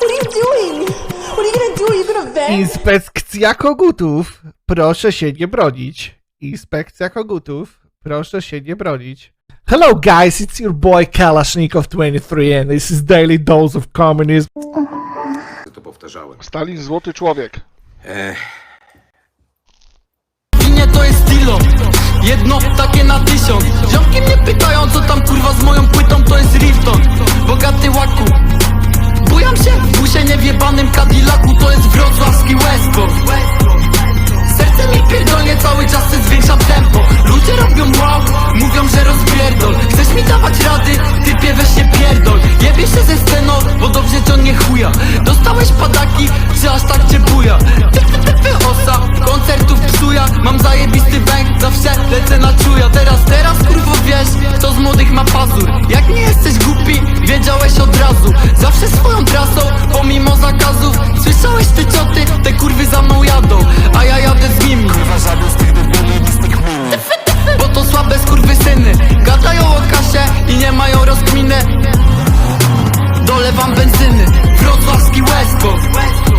What are you doing? What are you gonna do? Are you gonna vent? Inspekcja kogutów. Proszę się nie bronić. Inspekcja kogutów. Proszę się nie bronić. Hello guys, it's your boy Kalashnikov 23 and this is Daily Dose of Communism. to powtarzałem. Stalin złoty człowiek. Linie to jest stilo Jedno takie na tysiąc Ziomki mnie pytają co tam kurwa z moją płytą To jest Rifton Bogaty łaku Bujam się w busie niewjebanym Cadillacu To jest wrocławski West Coast. Serce mi pierdolnie cały czas se zwiększam tempo. Ludzie robią wow, mówią, że rozpierdol. Chcesz mi dawać rady? Typie weź się pierdol. Jebie się ze sceną, bo dobrze to nie chuja. Dostałeś padaki, czy aż tak cię buja? Ty, ty, ty, ty, osa, koncertów psuja. Mam zajebisty bęk, zawsze lecę na czuja. Teraz, teraz kurwo wiesz, kto z młodych ma pazur. Jak nie jesteś głupi, wiedziałeś od razu. Zawsze swoją trasą, pomimo zakazów. Słyszałeś ty cioty, te kurwy za mną jadą A ja jadę z nimi. Kurwa żaden z tych Bo to słabe skurwy syny, Gadają o kasie i nie mają rozkminy. Dolewam benzyny. Wrocławski West Coast.